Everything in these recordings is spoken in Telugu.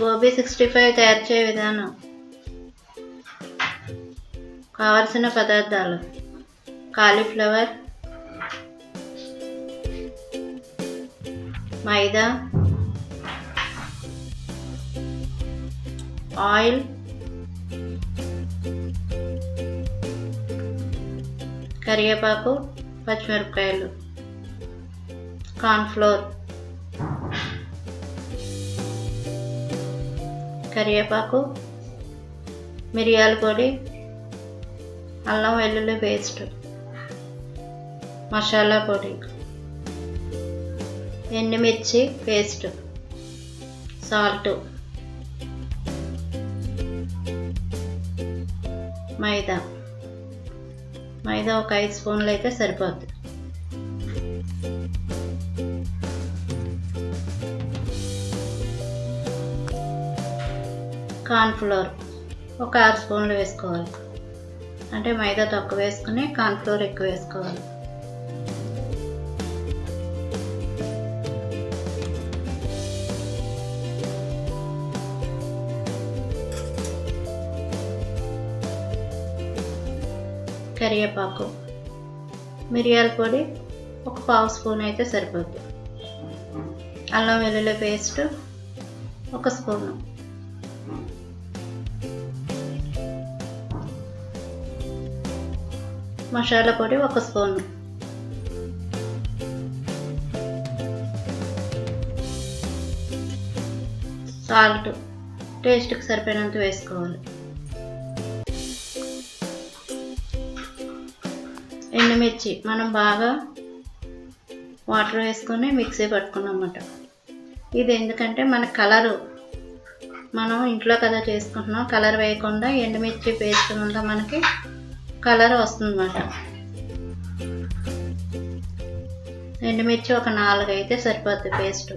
గోబీ సిక్స్టీ ఫైవ్ తయారు చేయ విధానం. కావలసిన పదార్థాలు. కాలీఫ్లవర్. మైదా. ఆయిల్. కరివేపాకు పచ్చిమిరపకాయలు. కార్న్ఫ్లోర్ కరివేపాకు మిరియాల పొడి అల్లం వెల్లుల్లి పేస్ట్ మసాలా పొడి ఎండుమిర్చి పేస్ట్ సాల్ట్ మైదా. మైదా ఒక ఐదు స్పూన్లు అయితే సరిపోద్ది. కార్న్ఫ్లోర్ ఒక ఆరు స్పూన్లు వేసుకోవాలి. అంటే మైదా తక్కువ వేసుకుని కార్న్ఫ్లోర్ ఎక్కువ వేసుకోవాలి. కరివేపాకు మిరియాల పొడి ఒక పావు స్పూన్ అయితే సరిపోద్ది. అల్లం వెల్లుల్లి పేస్ట్ ఒక స్పూను. మసాలా పొడి ఒక స్పూను. సాల్ట్. టేస్ట్కి సరిపోయినంత వేసుకోవాలి. ఎండుమిర్చి. మనం బాగా వాటర్ వేసుకొని మిక్సీ పట్టుకున్నమాట ఇది ఎందుకంటే మన కలరు. మనం ఇంట్లో కదా చేసుకుంటున్నాం. కలర్ వేయకుండా ఎండుమిర్చి పేస్ట్ ఉందా మనకి కలర్ వస్తుందన్నమాట. ఎండుమిర్చి ఒక నాలుగు అయితే సరిపోద్ది పేస్ట్.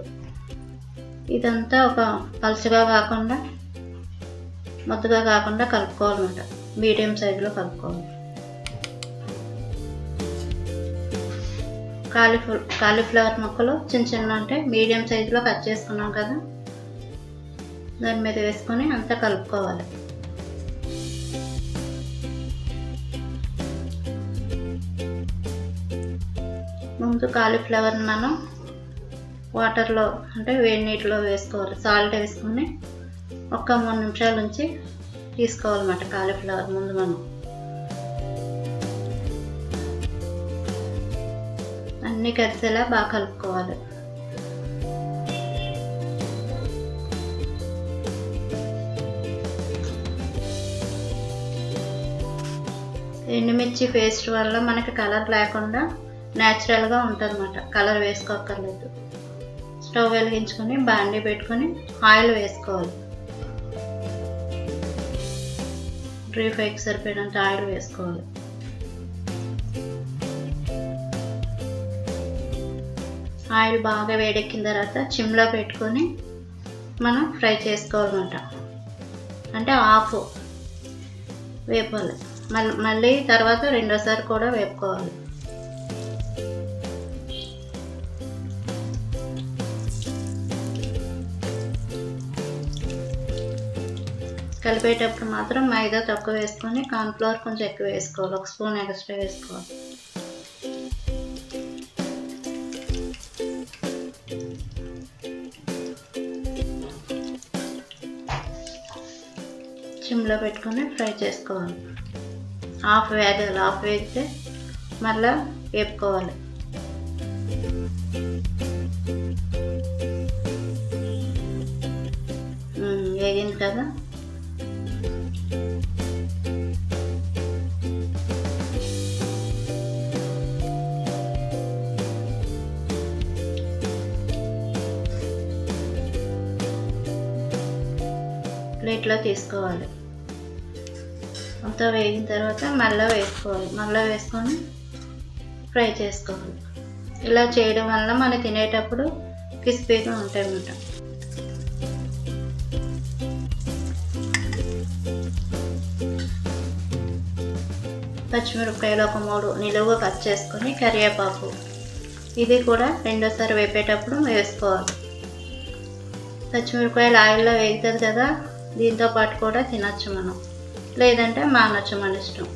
ఇదంతా ఒక పలుచగా కాకుండా ముద్దగా కాకుండా కలుపుకోవాలన్నమాట. మీడియం సైజులో కలుపుకోవాలి. కాలీఫ్ల కాలీఫ్లవర్ ముక్కలు చిన్న చిన్న అంటే మీడియం సైజులో కట్ చేసుకున్నాం కదా దాని మీద వేసుకొని అంతా కలుపుకోవాలి. ముందు కాలీఫ్లవర్ని మనం వాటర్లో అంటే వేడి నీటిలో వేసుకోవాలి సాల్ట్ వేసుకొని ఒక మూడు నిమిషాల నుంచి తీసుకోవాలన్నమాట కాలీఫ్లవర్ ముందు మనం. అన్నీ కలిసేలా బాగా కలుపుకోవాలి. ఎండుమిర్చి పేస్ట్ వల్ల మనకి కలర్ లేకుండా న్యాచురల్గా ఉంటుందన్నమాట. కలర్ వేసుకోక్కర్లేదు. స్టవ్ వెలిగించుకొని బాండీ పెట్టుకొని ఆయిల్ వేసుకోవాలి. డ్రీ ఫ్రైకి సరిపోయినంత ఆయిల్ వేసుకోవాలి. ఆయిల్ బాగా వేడెక్కిన తర్వాత చిమ్లో పెట్టుకొని మనం ఫ్రై చేసుకోవాలన్నమాట. అంటే ఆఫ్ వేపాలి. మళ్ళీ మళ్ళీ తర్వాత రెండోసారి కూడా వేపుకోవాలి. కలిపేటప్పుడు మాత్రం మైదా తక్కువ వేసుకొని కార్న్ఫ్లవర్ కొంచెం ఎక్కువ వేసుకోవాలి. ఒక స్పూన్ ఎక్స్ట్రా వేసుకోవాలి. సిమ్లో పెట్టుకొని ఫ్రై చేసుకోవాలి. హాఫ్ వేగాలి. హాఫ్ వేగితే మళ్ళీ వేపుకోవాలి. వేగింది కదా ప్లేట్లో తీసుకోవాలి. అంతా వేగిన తర్వాత మళ్ళీ వేసుకోవాలి మళ్ళీ వేసుకొని ఫ్రై చేసుకోవాలి. ఇలా చేయడం వల్ల మనం తినేటప్పుడు క్రిస్పీగా ఉంటాయి అన్నమాట పచ్చిమిరపకాయలు ఒక మూడు నిలువుగా కట్ చేసుకొని కరివేపాకు. ఇది కూడా రెండోసారి వేపేటప్పుడు వేసుకోవాలి. పచ్చిమిరపకాయలు ఆయిల్లో వేగుతుంది కదా దీంతో పాటు కూడా తినచ్చు మనం. లేదంటే మానొచ్చు మన ఇష్టం.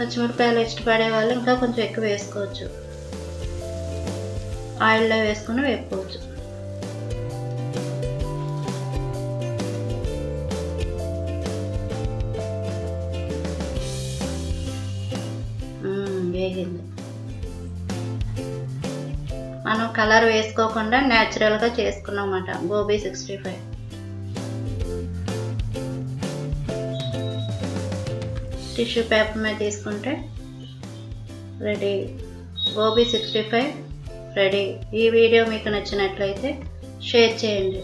పచ్చిమిరపకాయలు ఇష్టపడే వాళ్ళు ఇంకా కొంచెం ఎక్కువ వేసుకోవచ్చు. ఆయిల్లో వేసుకుని వేపుకోవచ్చు. వేగింది. మనం కలర్ వేసుకోకుండా న్యాచురల్గా చేసుకున్నమాట gobi sixty five. Tissue paper మీద తీసుకుంటే ready gobi sixty five ready ఈ వీడియో మీకు నచ్చినట్లయితే షేర్ చేయండి.